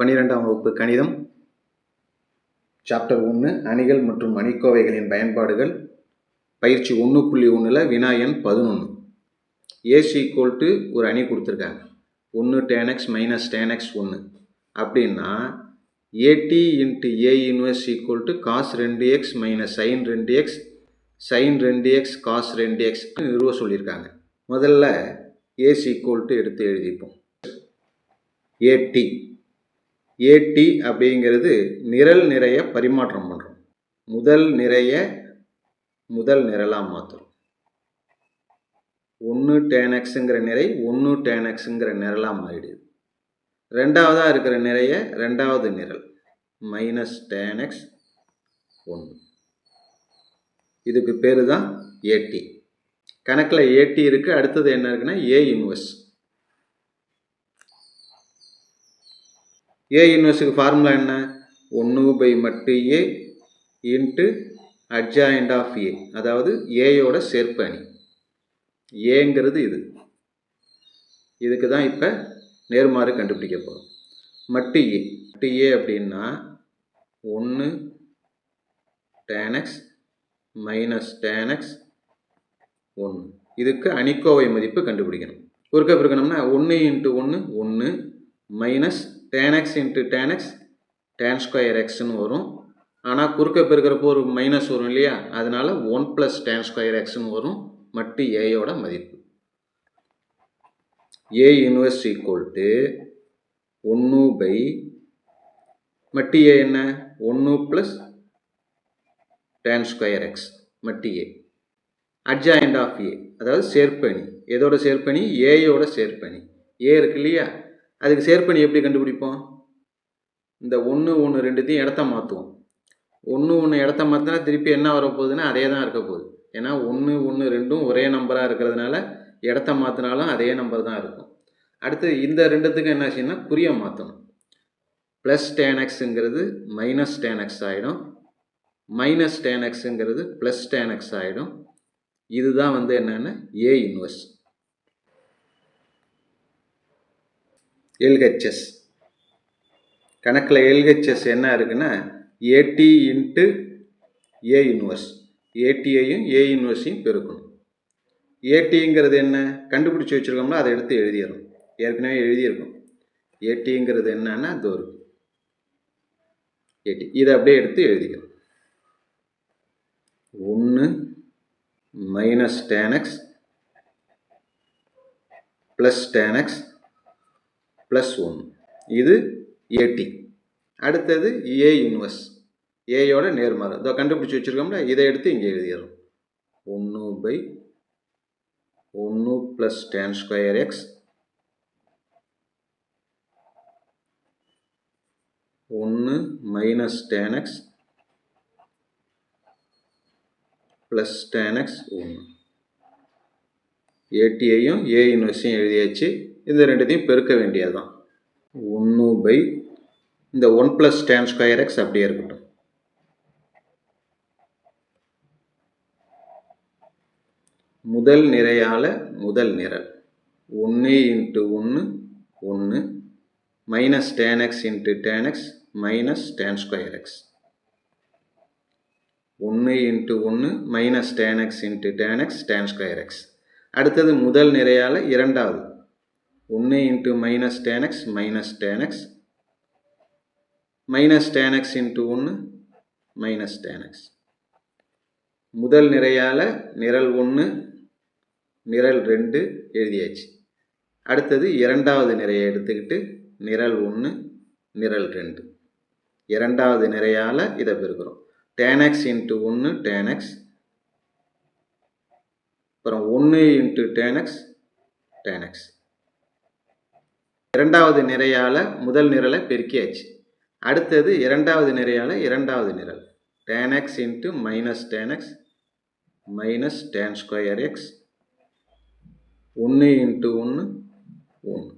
பன்னிரெண்டாம் வகுப்பு கணிதம் சாப்டர் ஒன்று அணிகள் மற்றும் அணிக்கோவைகளின் பயன்பாடுகள் பயிற்சி ஒன்று புள்ளி ஒன்றில் வினாயன் பதினொன்று ஏசி ஈக்குவல் டு ஒரு அணி கொடுத்துருக்காங்க. ஒன்று டேனக்ஸ் மைனஸ் டேனக்ஸ் ஒன்று அப்படின்னா AT into A inverse equal to cos ரெண்டு எக்ஸ் மைனஸ் சைன் ரெண்டு எக்ஸ் சைன் ரெண்டு எக்ஸ் காஸ் ரெண்டு எக்ஸ் நிறுவ சொல்லியிருக்காங்க. முதல்ல ஏசி ஈக்குவல் டு எடுத்து எழுதிப்போம். ஏடி ஏடி அப்படிங்கிறது நிரல் நிறைய பரிமாற்றம் பண்ணுறோம் முதல் நிறைய முதல் நிரலாக மாற்றுறோம் ஒன்று டேனக்ஸுங்கிற நிறை ஒன்று டேனக்ஸுங்கிற நிரலாக மாறிடுது. ரெண்டாவதாக இருக்கிற நிறைய ரெண்டாவது நிரல் மைனஸ் டேனக்ஸ் ஒன்று இதுக்கு பேர் தான் ஏடி கணக்கில் ஏடி இருக்குது அடுத்தது என்ன இருக்குன்னா ஏ இன்வெஸ்ட் ஏ இன்வெர்ஸுக்கு ஃபார்முலா என்ன? ஒன்று பை மட்டு A into adjoint of A அதாவது ஏயோட சேர்ப்பு அணி. ஏங்கிறது இது. இதுக்கு தான் இப்போ நேர்மாறு கண்டுபிடிக்க போகிறோம் மட்டு ஏ மட்டு ஏ அப்படின்னா ஒன்று டேனக்ஸ் மைனஸ் டேனக்ஸ் ஒன்று இதுக்கு அணிக்கோவை மதிப்பு கண்டுபிடிக்கணும். ஒருக்க பிறக்கணும்னா ஒன்று இன்ட்டு ஒன்று ஒன்று minus tan x into tan x tan square எக்ஸ்னு வரும். ஆனால் குறுக்க பெருக்கிறப்போ ஒரு மைனஸ் வரும் இல்லையா? அதனால ஒன் ப்ளஸ் டேன் ஸ்கொயர் எக்ஸ்னு வரும். மட்டு ஏயோட மதிப்பு. ஏ இன்வெர்ஸ் ஈக்குவல் டு ஒன்று பை மட்டு ஏ என்ன? ஒன்று ப்ளஸ் டேன் ஸ்கொயர் எக்ஸ் மட்டு ஏ அட்ஜாயிண்ட் ஆஃப் ஏ அதாவது சேர்ப்பணி. எதோட சேர்ப்பணி? ஏயோட சேர்ப்பணி. ஏ இருக்கு இல்லையா? அதுக்கு சேர்ப்பணி எப்படி கண்டுபிடிப்போம்? இந்த ஒன்று ஒன்று ரெண்டுத்தையும் இடத்த மாற்றுவோம் ஒன்று ஒன்று இடத்த மாற்றினா திருப்பி என்ன வரப்போகுதுன்னா அதே தான் இருக்க போகுது. ஏன்னா ஒன்று ஒன்று ரெண்டும் ஒரே நம்பராக இருக்கிறதுனால இடத்த மாற்றினாலும் அதே நம்பர் தான் இருக்கும். அடுத்து இந்த ரெண்டுத்துக்கும் என்ன ஆச்சுன்னா குறியை மாற்றணும் ப்ளஸ் டேனக்ஸுங்கிறது மைனஸ் டேனக்ஸ் ஆகிடும் மைனஸ் டேனக்ஸுங்கிறது ப்ளஸ் டேனக்ஸ் ஆகிடும் இதுதான் வந்து என்னென்னா ஏ இன்வெஸ்ட் எல்ஹெச்எஸ் கணக்கில் எல்ஹெச்எஸ் என்ன இருக்குன்னா ஏடி இன்ட்டு ஏ யூனிவர்ஸ் ஏடிஐயும் ஏ யூனிவர்ஸையும் பெருக்கணும். ஏடிங்கிறது என்ன? கண்டுபிடிச்சி வச்சுருக்கோம்னா அதை எடுத்து எழுதிடணும். ஏற்கனவே எழுதியிருக்கோம். ஏடிங்கிறது என்னன்னா அது ஒரு ஏடி இதை அப்படியே எடுத்து எழுதிக்கணும் ஒன்று minus tan x plus tan x plus one இது ஏடி அடுத்தது ஏ இன்வெர்ஸ் ஏயோட நேர்மாறு. இதோ கண்டுபிடிச்சி வச்சுருக்கோம்ல இதை எடுத்து இங்கே எழுதிடுறோம். ஒன்று பை ஒன்று ப்ளஸ் டென் ஸ்கொயர் எக்ஸ் ஒன்று minus tan x plus tan x ஒன்று ஏடிஐயும் ஏ இன்வெர்ஸையும் எழுதியாச்சு. இந்த ரெண்டுத்தையும் பெருக்க வேண்டியது தான் ஒன்று பை இந்த one plus tan square x அப்படியே இருக்கட்டும். முதல் நிறையால் முதல் நிரல். ஒன்று இன்ட்டு ஒன்று ஒன்று minus tan x into tan x minus tan square x ஒன்று இன்ட்டு ஒன்று minus tan x into tan x tan square x அடுத்தது முதல் நிறையால் இரண்டாவது. ஒன்று into minus tan x minus tan x minus tan x into ஒன்று minus tan x முதல் நிறையால் நிரல் ஒன்று நிரல் ரெண்டு எழுதியாச்சு. அடுத்தது இரண்டாவது நிறையை எடுத்துக்கிட்டு நிரல் ஒன்று நிரல் ரெண்டு. இரண்டாவது நிறையால் இதை பெருக்கிறோம். டேனக்ஸ் இன்ட்டு ஒன்று டேனக்ஸ் அப்புறம் ஒன்று இன்ட்டு டேனக்ஸ் டேனக்ஸ் இரண்டாவது நிறையால் முதல் நிரலை பெருக்கியாச்சு. அடுத்தது இரண்டாவது நிறையால் இரண்டாவது நிரல். Tan x into minus tan x minus tan square x ஒன்று இன்ட்டு ஒன்று ஒன்று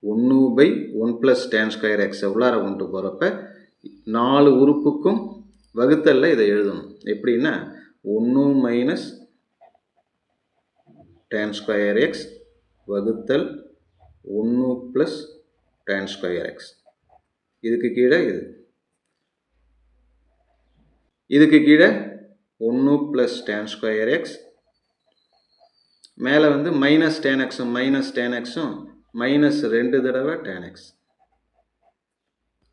ஒன்று by one plus tan square எக்ஸை உள்ளார கொண்டு போகிறப்ப நாலு உறுப்புக்கும் வகுத்தல்ல இதை எழுதணும். எப்படின்னா ஒன்று மைனஸ் டேன் ஸ்கொயர் எக்ஸ் வகுத்தல் ஒன்று ப்ளஸ் டேன் ஸ்கொயர் எக்ஸ் இதுக்கு கீழே இது. இதுக்கு கீழே ஒன்று ப்ளஸ் டேன் ஸ்கொயர் எக்ஸ் மேலே வந்து மைனஸ் டேன் எக்ஸும் மைனஸ் டேன் எக்ஸும் மைனஸ் ரெண்டு தடவை டேன் எக்ஸ்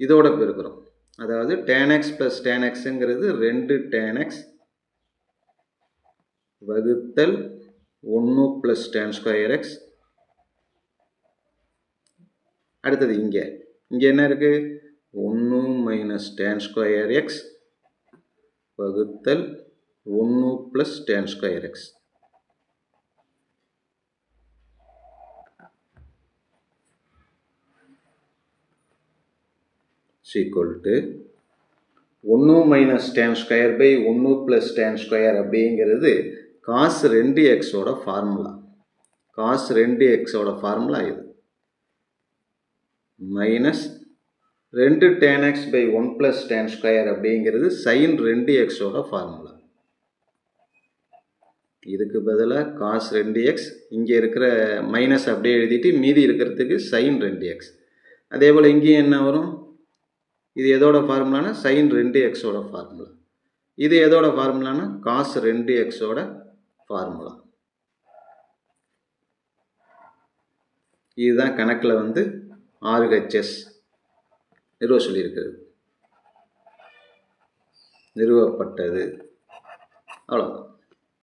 இதோட பெருக்கிறோம். அதாவது டேன் எக்ஸ் ப்ளஸ் டேன் எக்ஸுங்கிறது ரெண்டு டேன் எக்ஸ் வகுத்தல் ஒன்று ப்ளஸ் டென் ஸ்கொயர் எக்ஸ் அடுத்தது இங்கே. இங்கே என்ன இருக்குது ஒன்று மைனஸ் டென் ஸ்கொயர் எக்ஸ் வகுத்தல் ஒன்று plus tan square x equal to ஒன்று மைனஸ் டேன் ஸ்கொயர் பை ஒன்று ப்ளஸ் டேன் ஸ்கொயர் அப்படிங்கிறது காசு ரெண்டு எக்ஸோட ஃபார்முலா காசு ரெண்டு எக்ஸோட ஃபார்முலா இது. மைனஸ் ரெண்டு tan x by one plus tan square அப்படிங்கிறது சைன் ரெண்டு எக்ஸோட ஃபார்முலா இதுக்கு பதிலாக காஸ் ரெண்டு எக்ஸ் இங்கே இருக்கிற மைனஸ் அப்படியே எழுதிட்டு மீதி இருக்கிறதுக்கு சைன் ரெண்டு எக்ஸ் அதே போல் இங்கேயும் என்ன வரும்? இது எதோட ஃபார்முலானா சைன் ரெண்டு எக்ஸோட ஃபார்முலா இது எதோட ஃபார்முலானா காஸ் ரெண்டு எக்ஸோட ஃபார்முலா இதுதான் கணக்கில் வந்து ஆர்ஹெச்எஸ் நிறுவ சொல்லியிருக்கிறது. நிறுவப்பட்டது. அவ்வளோதான்